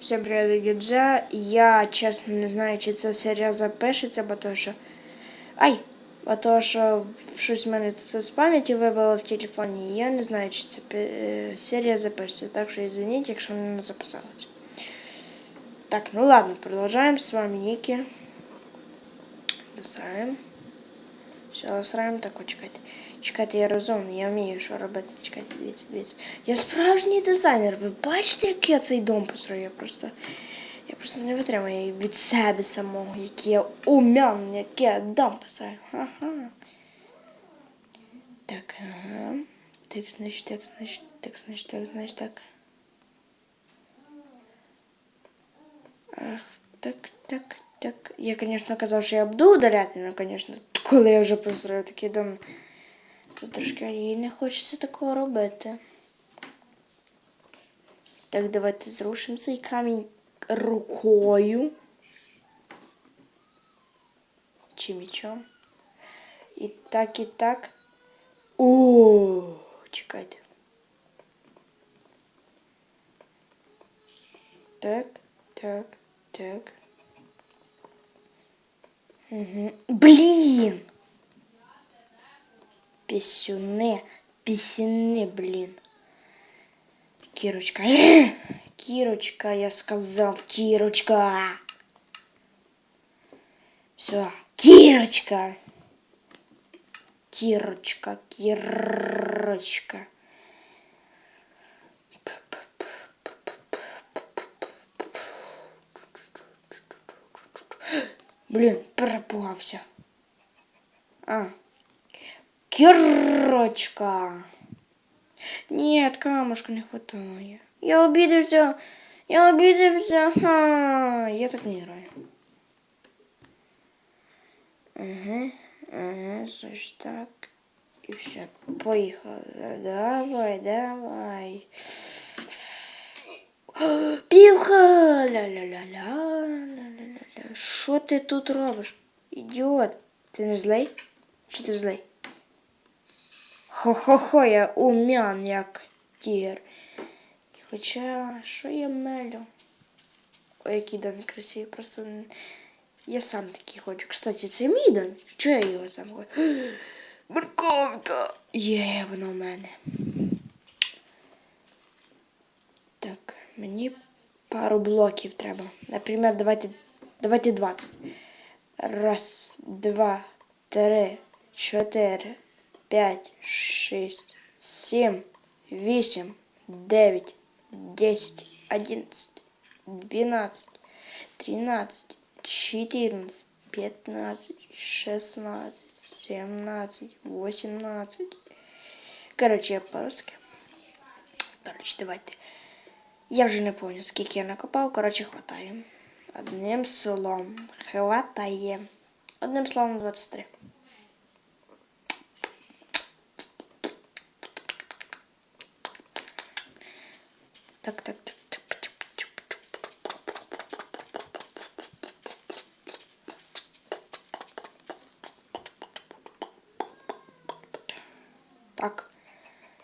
Всім привіт, Гюдзе. Я чесно не знаю, чи ця серія запишеться, бо то що. Ай! Бо то що щось в мене тут з пам'яті вибило в телефоні. і Я не знаю, чи ця пе- е, серія запишеться. Так що извиніть, якщо вона не записалась. Так, ну ладно, продовжаємо. З вами Нікі. Лисаємо. Все, лисаємо. Так, от чекайте. Чекайте, я розумний, я вмію, що робити. Чекайте, дивіться, дивіться. Я справжній дизайнер. Ви бачите, як я цей дом построю? Я просто. Я просто не витримую від себе самого, який я умян, який я дом построю. Ага. Так, ага. Так, значить, так, значить, так, значить, так, значить, так. Ах, так, так, так. Я, конечно, казав, що я буду удаляти, але, конечно, коли я вже построю такий дом. Це трошки їй не хочеться такого робити. Так, давайте зрушимо цей камінь рукою. Чи мечом. І так, і так. О, чекайте. Так, так, так. Угу. Блін! Пісюни, пісюни, блін. Кірочка. Кірочка, я сказав, Кірочка. Все, Кірочка. Кірочка, Кірочка. Блін, перепугався. А. Кирочка. Нет, камушка не хватает. Я обиделся. Я обиделся. Ха. Я так не играю. Ага, ага, значит так. И все, поехали. Давай, давай. Півха! Ля-ля-ля-ля. Що ти тут робиш? Ідіот. Ти не злий? Чи ти злий? Хо-хо-хо, я умян, як тігр. Хоча, що я мелю? Ой, який домик красивий, просто я сам такий хочу. Кстати, це мій дом. Чого я його сам хочу? Морковка! Є, воно в мене. Так, мені пару блоків треба. Наприклад, давайте, давайте 20. Раз, два, три, чотири, п'ять, шість, сім, вісім, дев'ять, десять, одинадцять, дванадцять, тринадцять, чотирнадцять, п'ятнадцять, шістнадцять, сімнадцять, вісімнадцять. Коротше, я по-русски. Коротше, давайте. Я вже не пам'ятаю, скільки я накопав. Коротше, хватає. Одним словом, хватає. Одним словом, 23. Так, так, так, так. Так.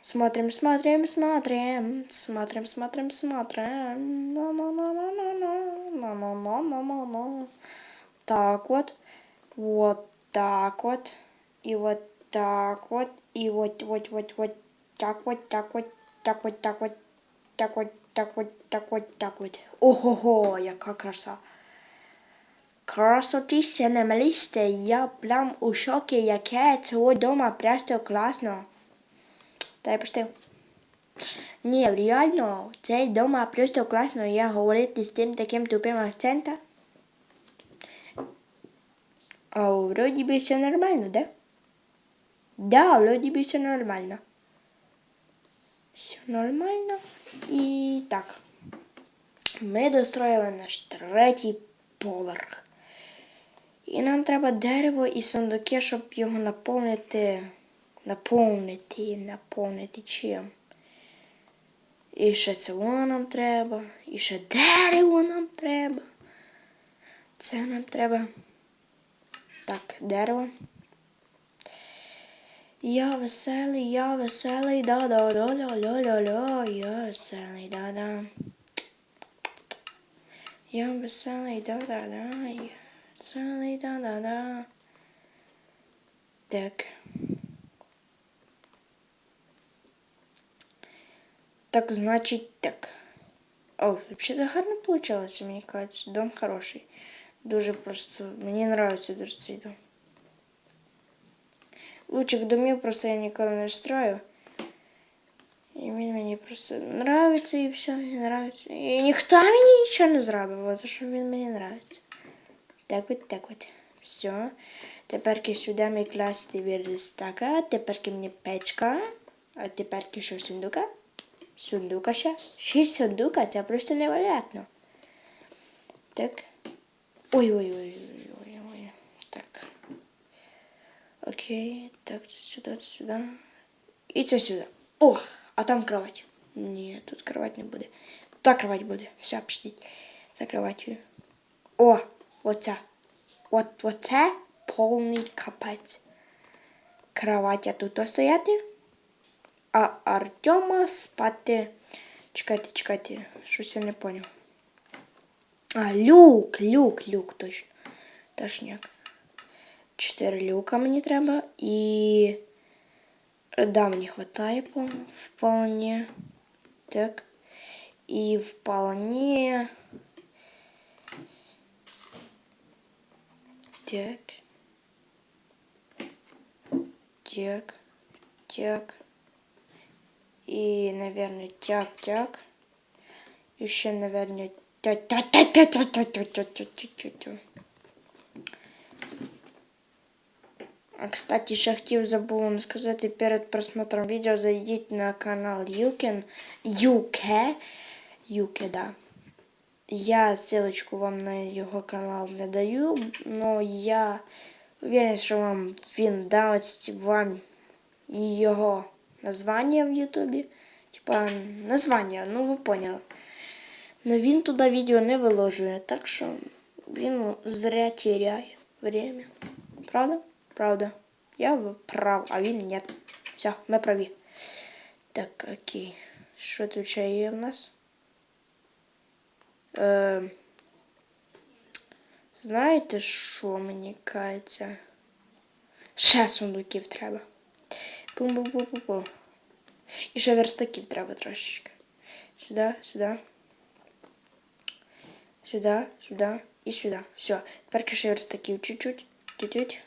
Смотрим, смотрим, смотрим. Смотрим, смотрим, смотрим. На-на-на-на-на-на. Так вот. Вот так вот. И вот так вот. И вот, вот, вот, вот. Так вот, так вот. Так вот, так вот. Так вот, так вот, так вот, так вот. Ого-го, яка краса. Красотища на листе. Я прям у шокі, яке цього дома просто класно. Та я пустив. Ні, реально, цей дома просто класно. Я говорити з тим таким тупим акцентом. А вроді би все нормально, да? Да, вроді би все нормально. Все нормально. І так. Ми достроїли наш третій поверх. І нам треба дерево і сундуки, щоб його наповнити. Наповнити, наповнити чим. І ще цього нам треба. І ще дерево нам треба. Це нам треба. Так, дерево. Я веселий, я веселий, да да да да да да да я веселий, да да Я веселий, да-да-да. Я веселий, да-да-да. Так. Так, значить так. О, взагалі гарно получилось, мені кажется. Дом хороший. Дуже просто. Мені нравится дуже цей дом. Лучик домів просто я ніколи не строю. І він мені просто нравится і все, і нравится. І ніхто мені нічого не зробив, бо то що він мені нравится. Так от, так от. Все. Тепер сюди ми класти верстака, тепер мені печка, а тепер що сундука? Сундука ще. Шість сундука, це просто невероятно. Так. Ой-ой-ой-ой-ой-ой. Так. Окей, так, сюди, сюди. І це сюди. О, а там кровать. Ні, тут кровать не буде. Та кровать буде. Все, пішліть. За кроватью. О, оця. От оце повний капець. Кровать тут стояти. А Артема спати. Чекайте, чекайте, щось я не поняв. А, люк, люк, люк, точно. Точняк. Чотири люка мені треба. І. Да, мені хватає по- вполне. Так. І вполне. Так. Так. Так. И, наверное, тяг-тяк. Еще, наверное, а кстати, ще хотів сказать, и перед просмотром видео зайдите на канал Юкен. Юке. Юке, да. Я ссылочку вам на его канал не даю, но я уверен, что вам він дасть вам його названня в Ютубі. Типа названня, ну ви поняли. Но він туди відео не виложує, так що він зря теряє время. Правда? Правда. Я прав, а він нет. Все, ми праві. Так, окей. Що тут ще є в нас? Е, знаєте, що мені кається? Ще сундуків треба. Пум-пум-пум-пум. І ще верстаків треба трошечки. Сюди, сюди. Сюди, сюди і сюди. Все. Тепер ще верстаків чуть-чуть. Чуть-чуть.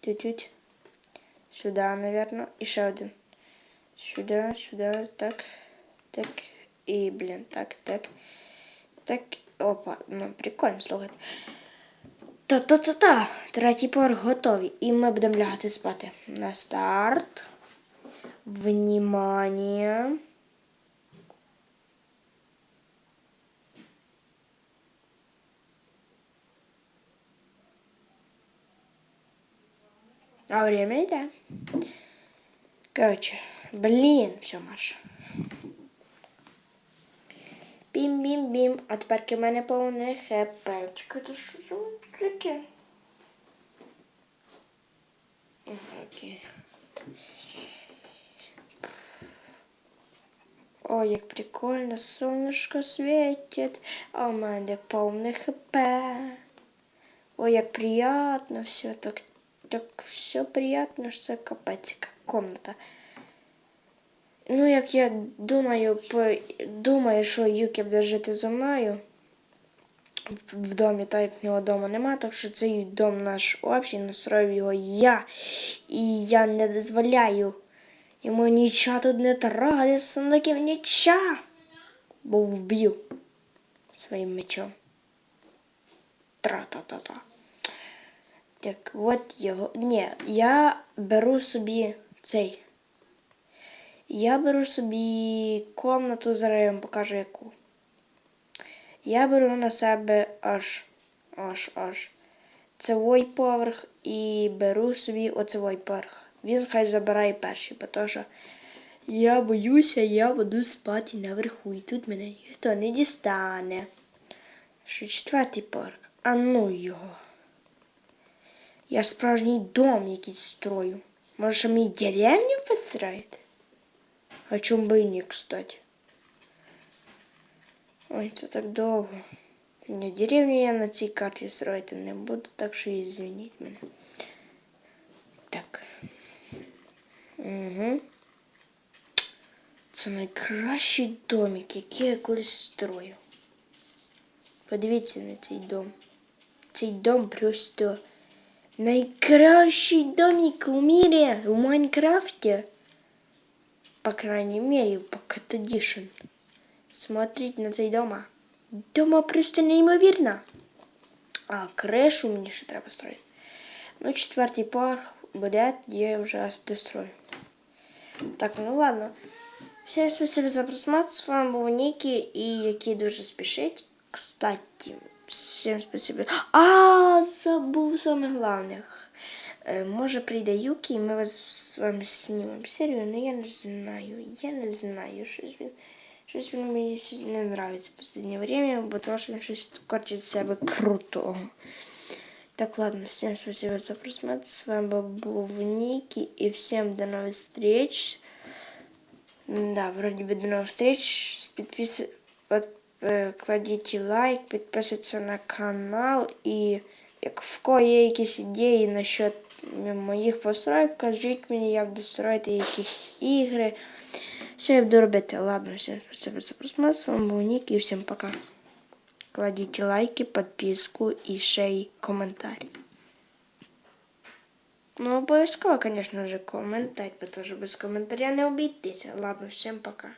Чуть-чуть. Сюди, наверное. І ще один. Сюди, сюди, так. Так. І, блін, так, так. Так. Опа, ну прикольно слухайте. Та-та-та-та. Третій поверх готовий. І ми будемо лягати спати. На старт. Внимание. А время да. Короче, блин, все, Маша. Бім-бім-бім. А тепер в мене повне хп. Чекайте, що таке? Ага, Окей. Ой, як прикольно, сонечко світить, а у мене повне хп. Ой, як приятно все, так, так все приятно, що це капець, як комната. Ну, як я думаю, по, думаю, що Юкі буде жити зі мною в- домі, так як в нього дома нема, так що цей дом наш общий, настроїв його я. І я не дозволяю йому нічого тут не трогати, сундуків нічого. Бо вб'ю своїм мечом. Тра-та-та-та. Так, от його. Ні, я беру собі цей. Я беру собі комнату, зараз я вам покажу яку. Я беру на себе аж аж аж цей поверх і беру собі оцевой поверх. Він хай забирає перший, бо що я боюся, я буду спати наверху, і тут мене ніхто не дістане. Що четвертий поверх. А ну його. Я справжній дом якийсь строю. Може, мені деревню построїти? А чому би ні, кстати? Ой, це так довго. Ні, деревню я на цій карті строїти не буду, так що і звініть мене. Так. Угу. Це найкращий домик, який я колись строїв. Подивіться на цей дом. Цей дом просто найкращий домик в мире в Майнкрафте. По крайней мере, Pocket Edition Смотрите на цей дома. Дома просто неймовірно. А, крешу мені ще треба строїти. Ну, четвертий поверх буде, я вже дострою. Так, ну ладно. Всем спасибо за просмотр. С вами был Ники и який дуже спешить. Кстати, всем спасибо. А, забыл самое главное. Э, Может прийде Юки, и мы вас с вами снимем серию, но я не знаю, я не знаю, щось він, щось він мені сьогодні не нравится в последнее время, потому что він щось хоче з себе крутого. Так, ладно, всем спасибо за просмотр. С вами был Ники, и всем до новых встреч. Да, вроде бы до новых встреч. Подпис... под- э, Кладите лайк, підписуйтесь на канал і як в кого є якісь ідеї насчет моїх построїк, кажіть мені, як достроїти якісь ігри. Все я буду робити. Ладно, всім спасибо за просмотр. З вами був Нік і всім пока. Кладіть лайки, підписку і ще й коментарі. Ну, обов'язково, звісно же, коментарь, тому що без коментаря не обійтися. Ладно, всім пока.